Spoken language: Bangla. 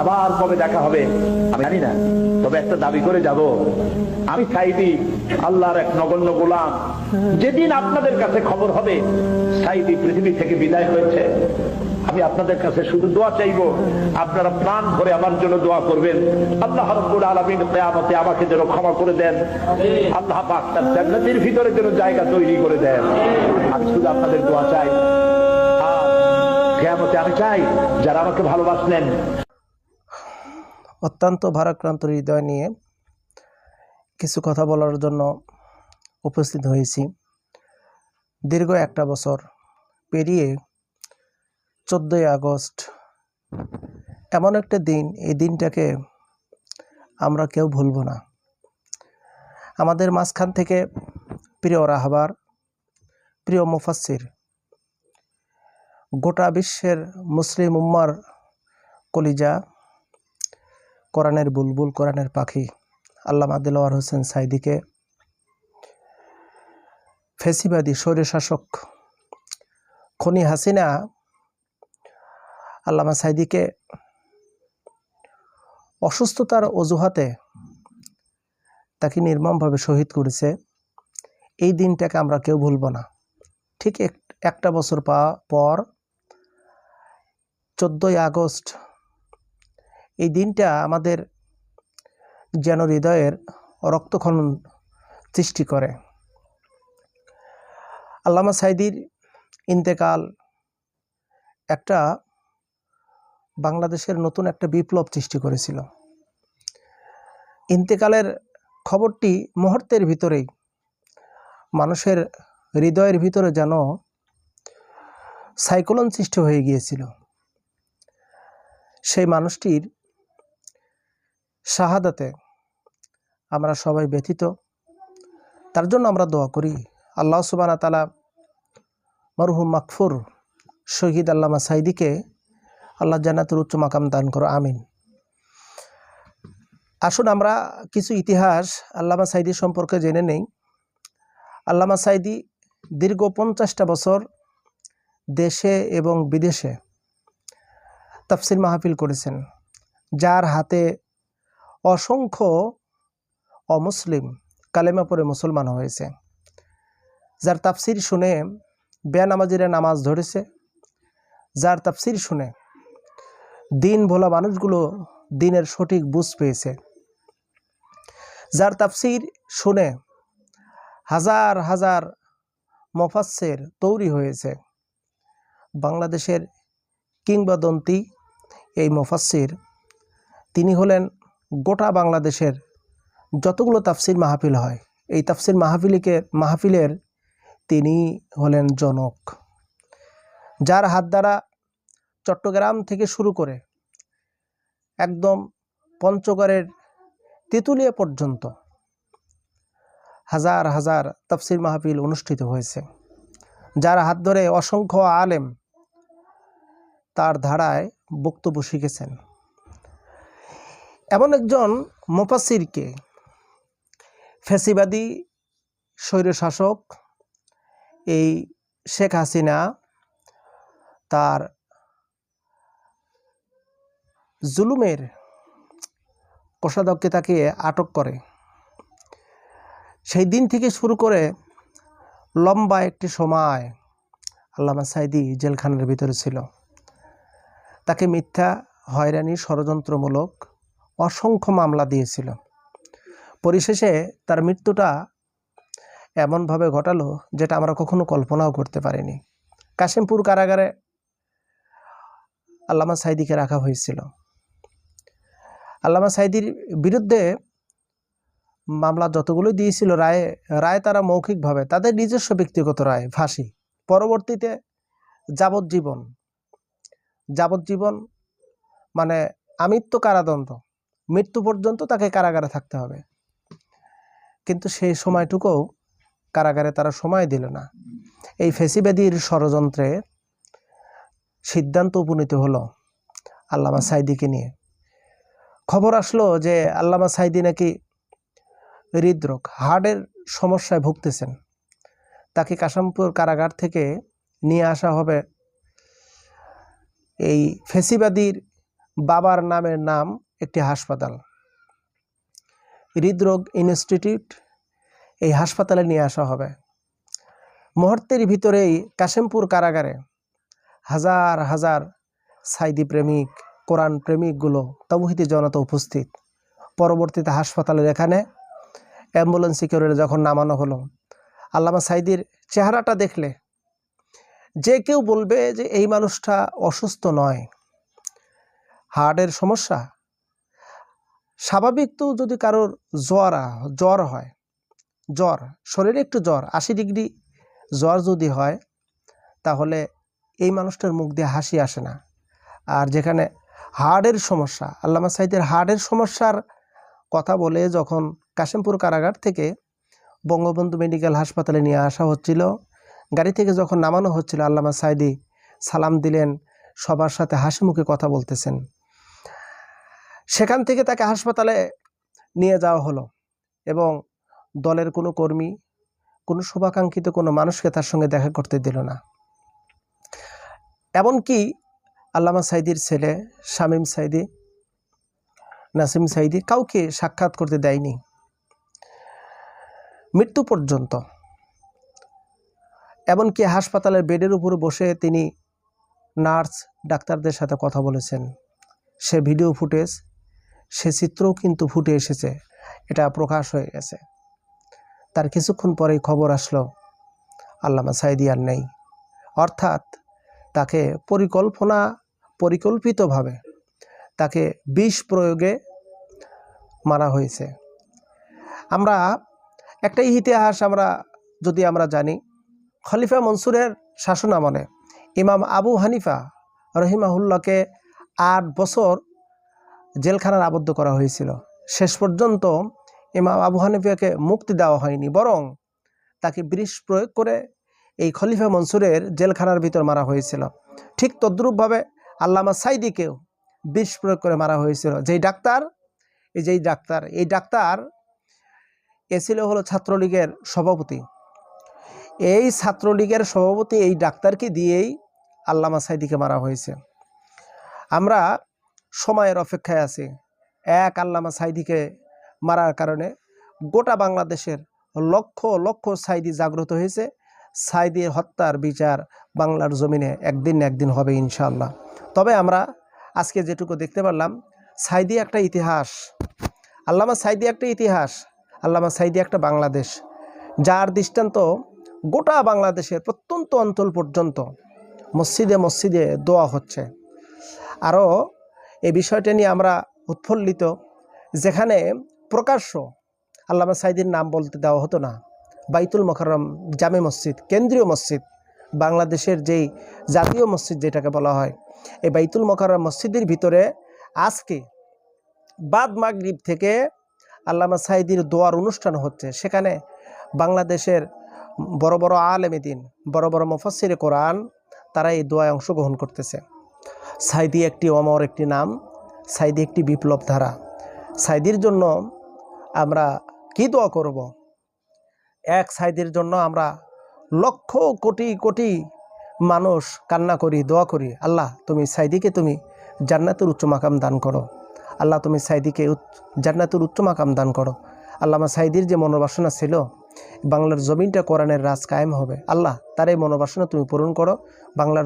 আবার কবে দেখা হবে, আমি জানি না। তবে একটা দাবি করে যাব। আমি সাইদি, আল্লাহর এক নগণ্য গোলাম। যেদিন আপনাদের কাছে খবর হবে, সাইদি পৃথিবী থেকে বিদায় হয়েছে। আমি আপনাদের কাছে শুধু দোয়া চাইব, আপনারা প্রাণ ভরে আমার জন্য দোয়া করবেন। আল্লাহ রব্বুল আলামিন কিয়ামতে আমাকে যেন ক্ষমা করে দেন। আল্লাহ পাক তার ভিতরে যেন জায়গা তৈরি করে দেন। আমি শুধু আপনাদের দোয়া চাই। কিয়ামতে আমি চাই, যারা আমাকে ভালোবাসলেন অত্যন্ত ভারাক্রান্ত হৃদয় নিয়ে কিছু কথা বলার জন্য উপস্থিত হয়েছি। দীর্ঘ একটা বছর পেরিয়ে চোদ্দোই আগস্ট, এমন একটা দিন, এই দিনটাকে আমরা কেউ ভুলব না। আমাদের মাঝখান থেকে প্রিয় রাহবার, প্রিয় মুফাসির গোটা বিশ্বের মুসলিম উম্মার কলিজা কোরআনের বুলবুল, কোরআনের পাখি। আল্লামা দিলওয়ার হোসেন সাইদিকে। ফেসিবাদী, স্বৈরশাসক খনি হাসিনা আল্লামা সাইদিকে অসুস্থতার অজুহাতে তাকে নির্মমভাবে শহীদ করেছে। এই দিনটাকে আমরা কেউ ভুলব না। ঠিক এক- একটা বছর পর চোদ্দোই আগস্ট এই দিনটা আমাদের যেন হৃদয়ের রক্তক্ষরণ সৃষ্টি করে। আল্লামা সাইদির ইন্তেকাল একটা বাংলাদেশের নতুন একটা বিপ্লব সৃষ্টি করেছিল। ইন্তেকালের খবরটি মুহূর্তের ভিতরেই মানুষের হৃদয়ের ভিতরে যেন সাইক্লোন সৃষ্টি হয়ে গিয়েছিল। সেই মানুষটির শাহাদাতে আমরা সবাই ব্যথিত। তার জন্য আমরা দোয়া করি। আল্লাহ সুবানা তালা মরহুম মাকফুর শহীদ আল্লামা সাইদিকে আল্লাহ জান্নাতুর উচ্চ মাকাম দান করো, আমিন। আসুন আমরা কিছু ইতিহাস আল্লামা সাইদি সম্পর্কে জেনে নেই। আল্লামা সাইদি দীর্ঘ পঞ্চাশটা বছর দেশে এবং বিদেশে তাফসির মাহফিল করেছেন। যার হাতে অসংখ্য অমুসলিম কালেমা পরে মুসলমান হয়েছে। যার তাফসির শুনে বেনামাজিরা নামাজ ধরেছে। যার তাফসির শুনে দিন ভোলা মানুষগুলো দিনের সঠিক বুঝ পেয়েছে। যার তাফসির শুনে হাজার হাজার মফাসের তৈরি হয়েছে। বাংলাদেশের কিংবদন্তি এই মুফাসসির তিনি হলেন গোটা বাংলাদেশের যতগুলো তাফসির মাহফিল হয়, এই তাফসির মাহফিলিকে, মাহফিলের তিনি হলেন জনক। যার হাত দ্বারা চট্টগ্রাম থেকে শুরু করে একদম পঞ্চগড়ের তেঁতুলিয়া পর্যন্ত হাজার হাজার তাফসির মাহফিল অনুষ্ঠিত হয়েছে। যার হাত ধরে অসংখ্য আলেম তার ধারায় বক্তব্য শিখেছেন। এমন একজন মুফাসিরকে ফ্যাসিবাদী স্বৈরশাসক এই শেখ হাসিনা তার জুলুমের কোষাধ্যক্ষে তাকে আটক করে। সেই দিন থেকে শুরু করে লম্বা একটি সময় আল্লামা সাইদি জেলখানার ভিতরে ছিল। তাকে মিথ্যা, হয়রানি, ষড়যন্ত্রমূলক অসংখ্য মামলা দিয়েছিল। পরিশেষে তার মৃত্যুটা এমনভাবে ঘটালো যেটা আমরা কখনো কল্পনাও করতে পারিনি। কাশিমপুর কারাগারে আল্লামা সাইদিকে রাখা হয়েছিল। আল্লামা সাইদির বিরুদ্ধে মামলা যতগুলো দিয়েছিল, রায়ে, রায় তারা মৌখিকভাবে, তাদের নিজস্ব ব্যক্তিগত রায়, ফাঁসি। পরবর্তীতে যাবজ্জীবন যাবজ্জীবন মানে আমিত্ব কারাদণ্ড মৃত্যু পর্যন্ত তাকে কারাগারে থাকতে হবে। কিন্তু সেই সময়টুকুও কারাগারে তারা সময় দিল না। এই ফেসিবাদীর ষড়যন্ত্রে সিদ্ধান্ত উপনীত হলো আল্লামা সাইদিকে নিয়ে। খবর আসলো যে আল্লামা সাইদি নাকি হৃদরোগ, হার্টের সমস্যায় ভুগতেছেন। তাকে কাশামপুর কারাগার থেকে নিয়ে আসা হবে এই ফেসিবাদীর বাবার নামের নাম একটি হাসপাতাল। হৃদরোগ ইনস্টিটিউট এই হাসপাতালে নিয়ে আসা হবে। মুহূর্তের ভিতরেই কাশেমপুর কারাগারে হাজার হাজার সাইদি প্রেমিক, কোরআন প্রেমিকগুলো তমহিদি জনতা উপস্থিত। পরবর্তীতে হাসপাতালের এখানে অ্যাম্বুলেন্স সিকিউরিটি যখন নামানো হলো, আল্লামা সাইদির চেহারাটা দেখলে যে কেউ বলবে যে এই মানুষটা অসুস্থ নয়। হার্টের সমস্যা স্বাভাবিক তো যদি কারোর জ্বর জ্বর হয়, জ্বর, শরীরে একটু জ্বর, আশি ডিগ্রি জ্বর যদি হয়, তাহলে এই মানুষটার মুখ দিয়ে হাসি আসে না। আর যেখানে হার্টের সমস্যা, আল্লামা সাইদের হার্টের সমস্যার কথা বলে যখন কাশিমপুর কারাগার থেকে বঙ্গবন্ধু মেডিকেল হাসপাতালে নিয়ে আসা হচ্ছিল, গাড়ি থেকে যখন নামানো হচ্ছিল, আল্লামা সাইদি সালাম দিলেন, সবার সাথে হাসি মুখে কথা বলতেছেন। সেখান থেকে তাকে হাসপাতালে নিয়ে যাওয়া হলো এবং দলের কোনো কর্মী, কোনো শুভাকাঙ্ক্ষিত কোনো মানুষকে তার সঙ্গে দেখা করতে দিল না। এমনকি আল্লামা সাইদির ছেলে শামীম সাইদি, নাসিম সাইদি কাউকে সাক্ষাৎ করতে দেয়নি। মৃত্যু পর্যন্ত। এমনকি হাসপাতালের বেডের উপরে বসে তিনি নার্স, ডাক্তারদের সাথে কথা বলেছেন। সে ভিডিও ফুটেজ সে চিত্রও কিন্তু ফুটে এসেছে। এটা প্রকাশ হয়ে গেছে। তার কিছুক্ষণ পরেই খবর আসলো, আল্লামা সাইদি আর নেই। অর্থাৎ তাকে পরিকল্পনা, পরিকল্পিতভাবে তাকে বিষ প্রয়োগে মারা হয়েছে। আমরা একটা ইতিহাস আমরা, যদি আমরা জানি, খলিফা মনসুরের শাসন আমলে ইমাম আবু হানিফা রহিমাহুল্লাহকে আট বছর জেলখানার আবদ্ধ করা হয়েছিল। শেষ পর্যন্ত ইমাম আবু হানিফাকে মুক্তি দেওয়া হয়নি, বরং তাকে বিষ প্রয়োগ করে এই খলিফা মনসুরের জেলখানার ভিতর মারা হয়েছিল। ঠিক তদ্রূপভাবে আল্লামা সাইদিকেও বিষ প্রয়োগ করে মারা হয়েছিল। যেই ডাক্তার, এই যেই ডাক্তার, এই ডাক্তার এ ছিল হলো ছাত্রলীগের সভাপতি। এই ছাত্রলীগের সভাপতি এই ডাক্তারকে দিয়েই আল্লামা সাইদিকে মারা হয়েছে। আমরা সময়ের অপেক্ষায় আছি। এক আল্লামা সাইদিকে মারার কারণে গোটা বাংলাদেশের লক্ষ লক্ষ সাইদি জাগ্রত হয়েছে। সাইদির হত্যার বিচার বাংলার জমিনে একদিন একদিন হবে ইনশাল্লাহ তবে আমরা আজকে যেটুকু দেখতে পারলাম, সাইদি একটা ইতিহাস। আল্লামা সাইদি একটা ইতিহাস, আল্লামা সাইদি একটা বাংলাদেশ। যার দৃষ্টান্ত গোটা বাংলাদেশের প্রত্যন্ত অঞ্চল পর্যন্ত মসজিদে মসজিদে দোয়া হচ্ছে। আরও বিষয়টা নিয়ে আমরা উৎফুল্লিত, যেখানে প্রকাশ্য আল্লামা সাইদির নাম বলতে দেওয়া হতো না। বাইতুল মকরম জামে মসজিদ, কেন্দ্রীয় মসজিদ, বাংলাদেশের যেই জাতীয় মসজিদ যেটাকে বলা হয়, এই বাইতুল মকরম মসজিদের ভিতরে আজকে বাদ মাগরিব থেকে আল্লামা সাইদির দোয়ার অনুষ্ঠান হচ্ছে। সেখানে বাংলাদেশের বড় বড় আলেমে দিন বড় বড় মুফাসির কোরআন, তারা এই দোয়ায় অংশগ্রহণ করতেছে। সাইদি একটি অমর, একটি নাম, সাইদি একটি বিপ্লব ধারা সাইদির জন্য আমরা কি দোয়া করব? এক, সাইদির জন্য আমরা লক্ষ কোটি কোটি মানুষ কান্না করি, দোয়া করি। আল্লাহ, তুমি সাইদিকে তুমি জান্নাতের উচ্চ মাকাম দান করো। আল্লাহ, তুমি সাইদিকে জান্নাতের উচ্চ মাকাম দান করো। আল্লামা সাইদির যে মনোবাসনা ছিল, বাংলার জমিনটা কোরআনের রাজ কায়েম হবে। আল্লাহ, তার এই মনোবাসনা তুমি পূরণ করো। বাংলার